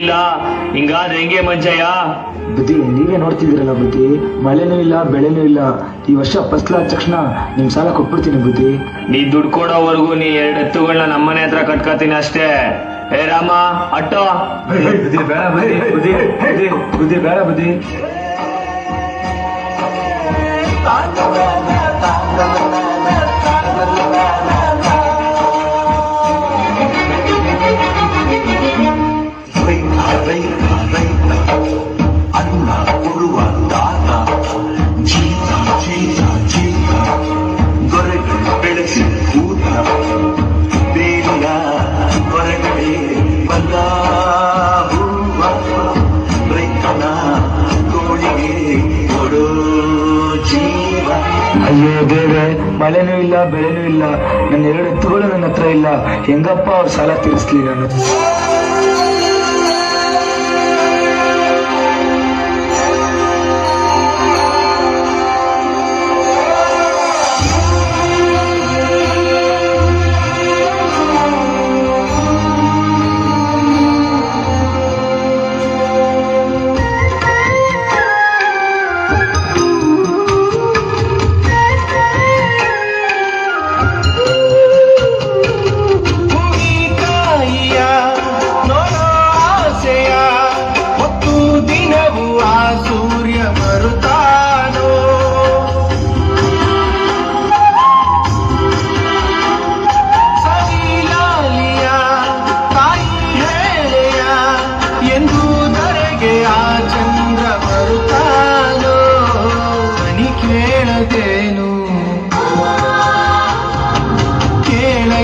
ಇಲ್ಲ. ಹಿಂಗಾದ್ರೆ ಹೆಂಗೆ ಮಂಜಯ್ಯ? ಬುದ್ಧಿ ನೀವೇ ನೋಡ್ತಿದ್ದೀರಲ್ಲ ಬುದ್ಧಿ? ಮಳೆನೂ ಇಲ್ಲ ಬೆಳೆನೂ ಇಲ್ಲ. ಈ ವರ್ಷ ಫಸ್ಲಾದ ಆದ ತಕ್ಷಣ ನಿಮ್ ಸಾಲ ಕೊಟ್ಬಿಡ್ತೀನಿ ಬುದ್ಧಿ. ನೀ ದುಡ್ಡು ಕೊಡೋವರೆಗೂ ನೀ ಎರಡು ಎತ್ತುಗಳನ್ನ ನಮ್ಮನೆ ಹತ್ರ ಕಟ್ಕೋತೀನಿ ಅಷ್ಟೇ. ಹೇ ರಾಮ ಅಟ್ಟೋ. ಬುದ್ಧಿ ಬೇಡ ಬುದ್ಧಿ ಬುದ್ಧಿ ಬುದ್ಧಿ ಬುದ್ಧಿ ಬೇಡ ಬುದ್ಧಿ. ಅಯ್ಯೋ, ದೇವ್ರೆ, ಮಳೆನೂ ಇಲ್ಲ, ಬೆಳೆನೂ ಇಲ್ಲ, ನನ್ನ ಎರಡು ಎತ್ತುಗಳು ನನ್ನ ಹತ್ರ ಇಲ್ಲ. ಹೆಂಗಪ್ಪ ಅವ್ರ ಸಾಲ ತೀರಿಸ್ಲಿ ನಾನು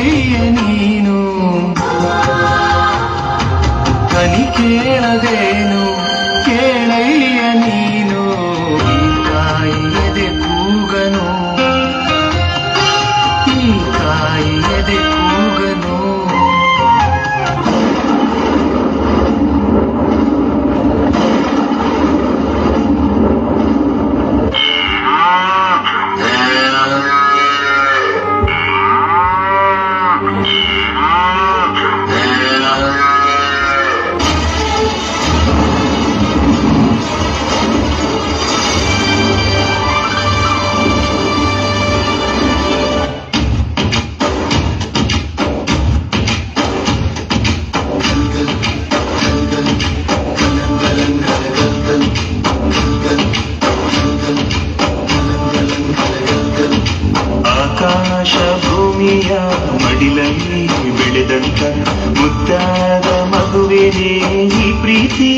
செய்யனி ಪ್ರೀತಿ.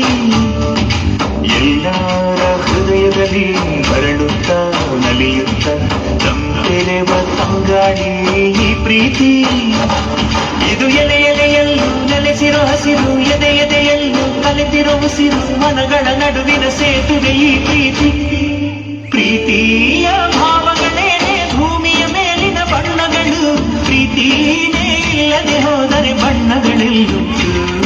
ಎಲ್ಲರ ಹೃದಯದಲ್ಲಿ ಬರಳುತ್ತ ನಲಿಯುತ್ತ ತಂಪೆರೆವ ಬಂಗಾಡಿ ಈ ಪ್ರೀತಿ. ಇದು ಎಲೆ ಎಲೆಯಲ್ಲೂ ನೆಲೆಸಿರೋ ಹಸಿರು, ಎದೆ ಎದೆಯಲ್ಲೂ ಕಲೆತಿರೋ ಉಸಿರು ಮನಗಳ ನಡುವಿನ ಸೇತುವೆ ಈ ಪ್ರೀತಿ. ಪ್ರೀತಿಯ ಭಾವಗಳೇನೆ ಭೂಮಿಯ ಮೇಲಿನ ಬಣ್ಣಗಳು. ಪ್ರೀತಿನೇ ಇಲ್ಲದೆ ಹೋದರೆ ಬಣ್ಣಗಳೆಲ್ಲೂ.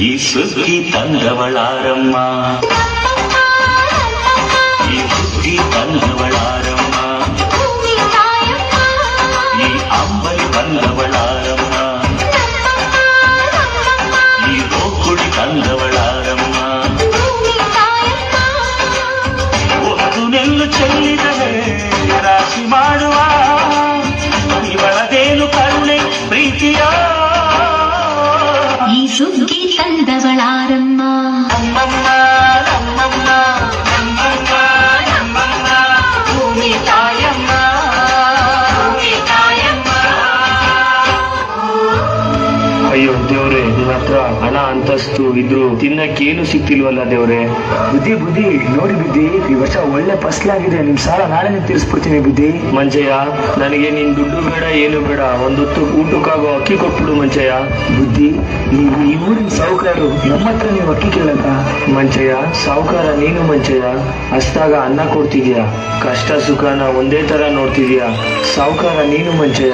ಈ ಸುದ್ದಿ ತಂದವಳಾರಮ್ಮ ಈ ಸುದ್ದಿ ತಂದವಳಾರಮ್ಮ ಭೂಮಿ ತಾಯಮ್ಮ ಈ ಅಂಬಲಿ ಬಂದವಳಾರಮ್ಮ ಈ ಗೋಕುಳಿ ತಂದವಳಾರಮ್ಮ ಭೂಮಿ ತಾಯಮ್ಮ ಒಂದು ನೆಲ್ಲು ಚೆಲ್ಲಿದರೆ ಅಂತಸ್ತು ಇದ್ರು. ತಿನ್ನಕ್ಕೇನು ಸಿಕ್ತಿಲ್ವಲ್ಲ ದೇವ್ರೆ? ಬುದ್ಧಿ ಬುದ್ಧಿ. ನೋಡಿ ಬುದ್ಧಿ ಈ ವರ್ಷ ಒಳ್ಳೆ ಫಸ್ಲಾಗಿದೆ. ನಿಮ್ ಸಾಲ ನಾಳೆನೆ ತೀರಿಸ್ಬಿಡ್ತೀನಿ ಬುದ್ಧಿ. ಮಂಜಯ್ಯ ನನಗೆ ನಿನ್ ದುಡ್ಡು ಬೇಡ ಏನು ಬೇಡ. ಒಂದೊತ್ತು ಊಟಕ್ಕಾಗೋ ಅಕ್ಕಿ ಕೊಟ್ಬಿಡು ಮಂಜಯ್ಯ. ಬುದ್ಧಿ ನೀವು ಈ ಊರಿನ ಸಾಹುಕಾರರು ನಮ್ಮ ಹತ್ರ ನೀವು ಅಕ್ಕಿ ಕೇಳಕ್ಕ? ಮಂಚಯ್ಯ ಸಾವುಕಾರ ನೀನು ಮಂಚಯ್ಯ ಅಷ್ಟಾಗ ಅನ್ನ ಕೊಡ್ತಿದ್ಯಾ? ಕಷ್ಟ ಸುಖನ ಒಂದೇ ತರ ನೋಡ್ತಿದ್ಯಾ? ಸಾಹುಕಾರ ನೀನು ಮಂಚಯ್ಯ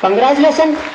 Congratulations